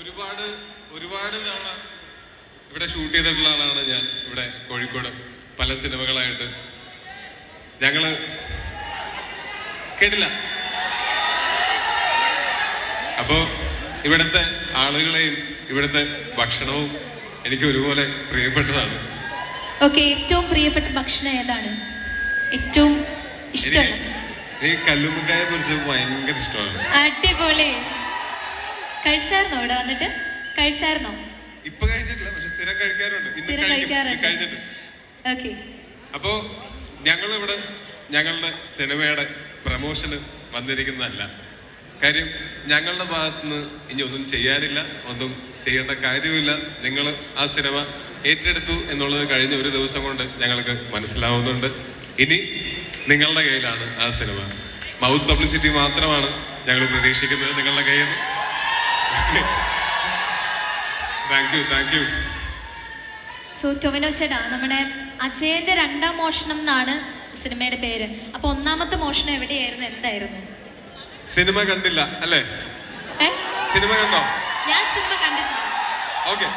ഒരുപാട് ഒരുപാട് തവണ ഇവിടെ ഷൂട്ട് ചെയ്തിട്ടുള്ള ആളാണ് ഞാൻ ഇവിടെ കോഴിക്കോട്. പല സിനിമകളായിട്ട്. ഞങ്ങൾ കേട്ടില്ല. അപ്പോ ഇവിടുത്തെ ആളുകളെയും ഇവിടുത്തെ ഭക്ഷണവും എനിക്ക് ഒരുപോലെ പ്രിയപ്പെട്ടതാണ്. ഓക്കെ ഏറ്റവും പ്രിയപ്പെട്ട ഭക്ഷണം ഏതാണ്? ഏറ്റവും ഇഷ്ടമാണ് എനിക്ക് ഈ കല്ലുമുക്കായെ കുറിച്ച് ഭയങ്കര ഇഷ്ടമാണ്. അടിപൊളി. കഴിച്ചായിരുന്നോ? ഇവിടെ വന്നിട്ട് കഴിച്ചായിരുന്നോ? ഇപ്പൊ കഴിച്ചിട്ടില്ല പക്ഷെ സ്ഥിരം കഴിക്കാറുണ്ട്. ഇന്ന് സ്ഥിരം കഴിക്കും. കഴിക്കാറുണ്ട്. കഴിഞ്ഞിട്ട് ഓക്കെ. അപ്പോ ഞങ്ങളിവിടെ ഞങ്ങളുടെ സിനിമയുടെ പ്രമോഷന് വന്നിരിക്കുന്നതല്ല. കാര്യം ഞങ്ങളുടെ ഭാഗത്തുനിന്ന് ഇനി ഒന്നും ചെയ്യാനില്ല ഒന്നും ചെയ്യേണ്ട കാര്യമില്ല നിങ്ങൾ ആ സിനിമ ഏറ്റെടുത്തു എന്നുള്ളത് കഴിഞ്ഞ ഒരു ദിവസം കൊണ്ട് ഞങ്ങൾക്ക് മനസ്സിലാവുന്നുണ്ട്. ഇനി നിങ്ങളുടെ കയ്യിലാണ് ആ സിനിമ. മൗത്ത് പബ്ലിസിറ്റി മാത്രമാണ് ഞങ്ങൾ പ്രതീക്ഷിക്കുന്നത് നിങ്ങളുടെ കയ്യിൽ നിന്ന്. Thank you thank you so Tovino ചേട്ടാ നമ്മുടെ അജയന്റെ രണ്ടാം മോഷണം എന്നാണ് സിനിമയുടെ പേര്. അപ്പൊ ഒന്നാമത്തെ മോഷണം എവിടെയായിരുന്നു? എന്തായിരുന്നു? സിനിമ കണ്ടില്ല അല്ലേ? സിനിമ കണ്ടോ? ഞാൻ സിനിമ കണ്ടിട്ടില്ല. ഓക്കെ.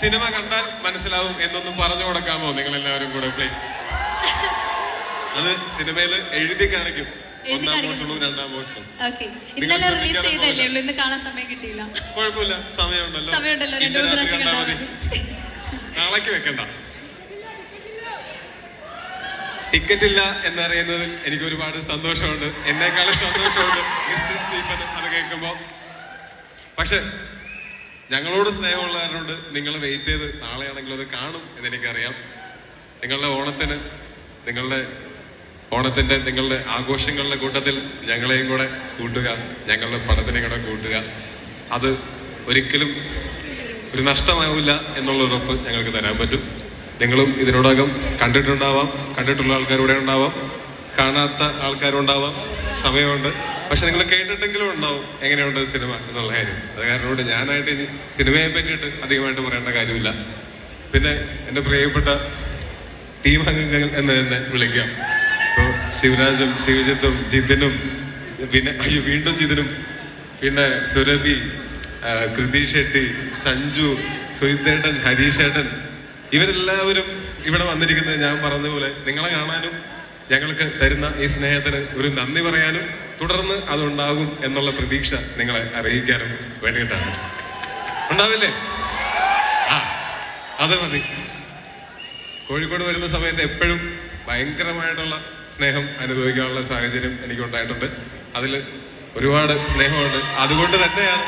സിനിമ കണ്ടാൽ മനസ്സിലാവും എന്നൊന്നും പറഞ്ഞു കൊടുക്കാമോ നിങ്ങൾ എല്ലാവരും കൂടെ പ്ലീസ് അത് സിനിമയിൽ എഴുതി കാണിക്കും. ഒന്നാം കാണിക്കും. മോഷണവും രണ്ടാം മോഷണവും. ഓക്കെ. ഇന്നലെ റിലീസ് ചെയ്തല്ലേ? ഉള്ളൂ ഇന്ന് കാണാൻ സമയം കിട്ടിയില്ല. കുഴപ്പമില്ല. സമയമുണ്ടല്ലോ. സമയമുണ്ടല്ലോ. ഇന്ന് രണ്ടു മൂന്ന് രാത്രി പ്രാവശ്യം കണ്ടാൽ കണ്ടാൽ മതി. മതി നാളേക്ക് വെക്കണ്ട. ടിക്കറ്റ് ഇല്ല എന്നറിയുന്നതിൽ എനിക്ക് ഒരുപാട് സന്തോഷമുണ്ട്. എന്നെക്കാളും സന്തോഷമുണ്ട് അത് കേൾക്കുമ്പോ. പക്ഷെ ഞങ്ങളോട് സ്നേഹമുള്ളവരോട് നിങ്ങൾ വെയിറ്റ് ചെയ്ത് നാളെയാണെങ്കിലും അത് കാണും എന്ന് എനിക്കറിയാം നിങ്ങളുടെ ഓണത്തിന് നിങ്ങളുടെ ഓണത്തിന്റെ നിങ്ങളുടെ ആഘോഷങ്ങളുടെ കൂട്ടത്തിൽ ഞങ്ങളെയും കൂടെ കൂട്ടുക ഞങ്ങളുടെ പണത്തിനെ കൂടെ കൂട്ടുക. അത് ഒരിക്കലും ഒരു നഷ്ടമാവില്ല എന്നുള്ള ഉറപ്പ് ഞങ്ങൾക്ക് തരാൻ പറ്റും. നിങ്ങളും ഇതിനോടകം കണ്ടിട്ടുണ്ടാവാം കണ്ടിട്ടുള്ള ആൾക്കാരൂടെ ഉണ്ടാവാം കാണാത്ത ആൾക്കാരുണ്ടാവാം സമയമുണ്ട്. പക്ഷെ നിങ്ങൾ കേട്ടിട്ടെങ്കിലും ഉണ്ടാവും എങ്ങനെയുണ്ട് സിനിമ എന്നുള്ള കാര്യം. അത് കാരണം കൊണ്ട് ഞാനായിട്ട് സിനിമയെ പറ്റിയിട്ട് അധികമായിട്ട് പറയേണ്ട കാര്യമില്ല. പിന്നെ എന്റെ പ്രിയപ്പെട്ട ടീം അംഗങ്ങൾ എന്ന് തന്നെ വിളിക്കാം. ശിവരാജും ശിവജിത്തും ജിതിനും പിന്നെ അയ്യോ വീണ്ടും ജിതിനും പിന്നെ സുരഭി കൃതി ഷെട്ടി സഞ്ജു സുഹിതേട്ടൻ ഹരീഷേട്ടൻ ഇവരെല്ലാവരും ഇവിടെ വന്നിരിക്കുന്നത് ഞാൻ പറഞ്ഞതുപോലെ നിങ്ങളെ കാണാനും ഞങ്ങൾക്ക് തരുന്ന ഈ സ്നേഹത്തിന് ഒരു നന്ദി പറയാനും തുടർന്ന് അതുണ്ടാകും എന്നുള്ള പ്രതീക്ഷ നിങ്ങളെ അറിയിക്കാനും വേണ്ടിയിട്ടാണ്. ഉണ്ടാവില്ലേ? ആ അത് മതി. കോഴിക്കോട് വരുന്ന സമയത്ത് എപ്പോഴും ഭയങ്കരമായിട്ടുള്ള സ്നേഹം അനുഭവിക്കാനുള്ള സാഹചര്യം എനിക്ക് ഉണ്ടായിട്ടുണ്ട് അതിൽ ഒരുപാട് സ്നേഹമുണ്ട്. അതുകൊണ്ട് തന്നെയാണ്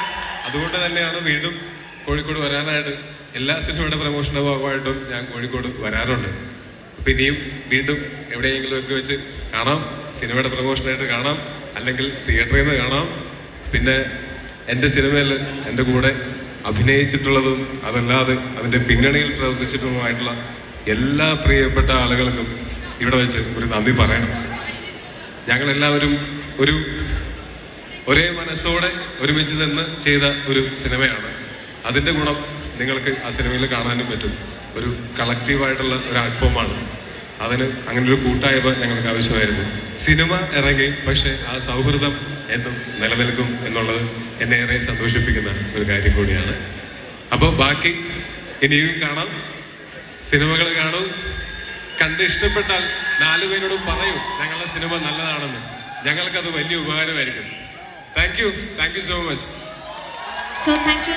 അതുകൊണ്ട് തന്നെയാണ് വീണ്ടും കോഴിക്കോട് വരാനായിട്ട് എല്ലാ സിനിമയുടെ പ്രമോഷന്റെ ഭാഗമായിട്ടും ഞാൻ കോഴിക്കോട് വരാറുണ്ട്. അപ്പൊ ഇനിയും വീണ്ടും എവിടെയെങ്കിലും ഒക്കെ വെച്ച് കാണാം. സിനിമയുടെ പ്രമോഷനായിട്ട് കാണാം. അല്ലെങ്കിൽ തിയേറ്ററിൽ നിന്ന് കാണാം. പിന്നെ എന്റെ സിനിമയിൽ എന്റെ കൂടെ അഭിനയിച്ചിട്ടുള്ളതും അതല്ലാതെ അതിന്റെ പിന്നണിയിൽ പ്രവർത്തിച്ചിട്ടുള്ളതുമായിട്ടുള്ള എല്ലാ പ്രിയപ്പെട്ട ആളുകൾക്കും ഇവിടെ വെച്ച് ഒരു നന്ദി പറയണം. ഞങ്ങളെല്ലാവരും ഒരു ഒരേ മനസ്സോടെ ഒരുമിച്ച് നിന്ന് ചെയ്ത ഒരു സിനിമയാണ്. അതിന്റെ ഗുണം നിങ്ങൾക്ക് ആ സിനിമയിൽ കാണാനും പറ്റും. ഒരു കളക്റ്റീവായിട്ടുള്ള ഒരു ആർട്ട്ഫോമാണ് അതിന് അങ്ങനെ ഒരു കൂട്ടായ്മ ഞങ്ങൾക്ക് ആവശ്യമായിരുന്നു. സിനിമ ഇറങ്ങി പക്ഷേ ആ സൗഹൃദം എന്നും നിലനിൽക്കും എന്നുള്ളത് എന്നെ ഏറെ സന്തോഷിപ്പിക്കുന്ന ഒരു കാര്യം കൂടിയാണ്. അപ്പോൾ ബാക്കി ഇനിയും കാണാം. സിനിമകൾ കാണൂ. കണ്ട് ഇഷ്ടപ്പെട്ടാൽ നാലു പേരോടും പറയൂ ഞങ്ങളുടെ സിനിമ നല്ലതാണെന്ന്. ഞങ്ങൾക്കത് വലിയ ഉപകാരമായിരിക്കും. Thank you thank you so much